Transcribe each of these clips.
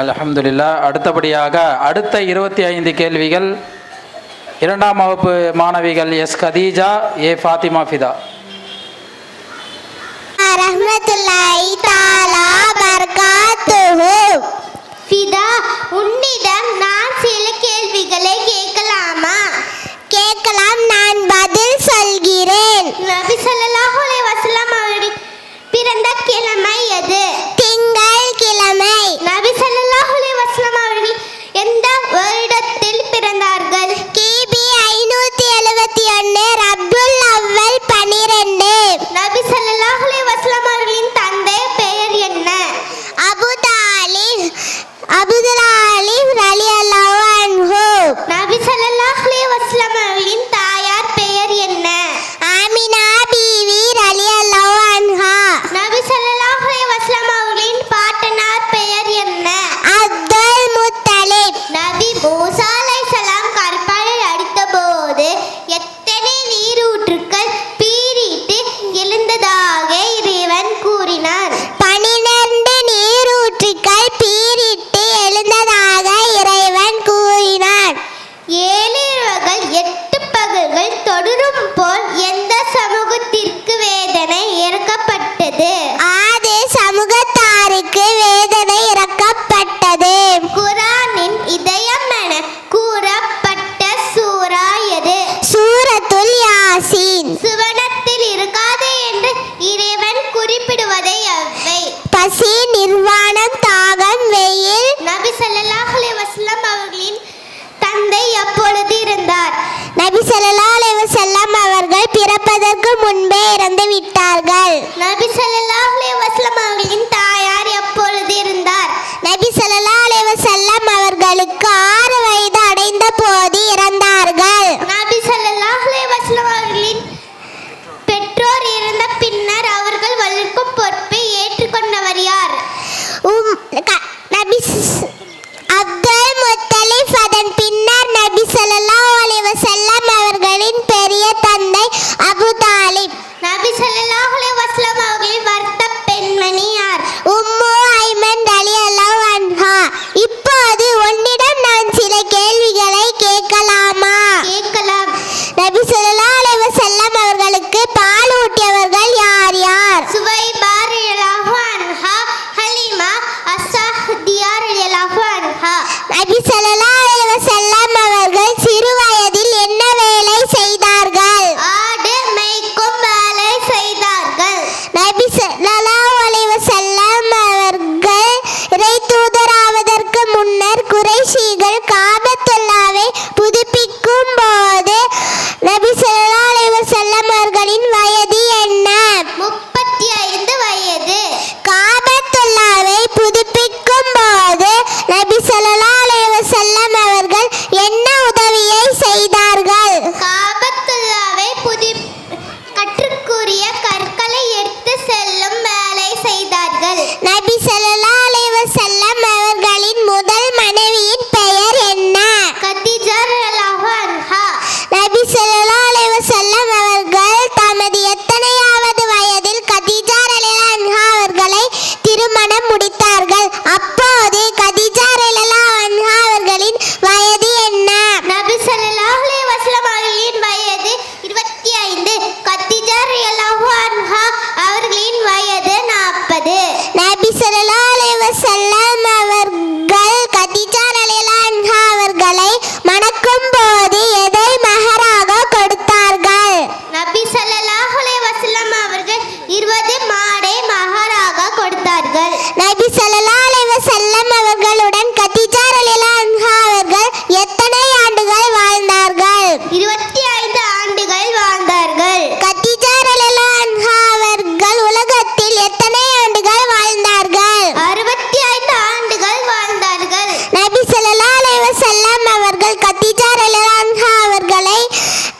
அலமதுல்லா அடுத்தபடியாக அடுத்த இருபத்தி ஐந்து கேள்விகள். இரண்டாம் வகுப்பு மாணவிகள் எஸ் கதீஜா ஏ ஃபாத்திமா ஃபிதா. ரஹ்மத்துல்லாஹி தாலா பர்காத்துஹு. ஃபிதா உன்னிடம் நான் சில கேள்விகளை தந்தை அப்பொழுது இருந்தார். நபி சல்லா அலைவசல்லாம் அவர்கள் பிறப்பதற்கு முன்பே இறந்து விட்டார்கள் நபி சல்லா சல்லல்லாஹு வசல்லம் அவர்கள் சிறு வயதில் என்ன வேலை செய்தார்கள்? ஆடு மேய்க்கும் வேலை செய்தார்கள். நபி சல்லல்லாஹு அலைஹி அவர்கள் இறை தூதராவதற்கு முன்னர் குறைசிகள் காபத்துல்லாவை புதுப்பிக்கும் போது நபி சல்லல்லாஹு அலைஹி வசல்லம் அவர்களின்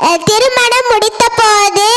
திருமணம் முடித்த போது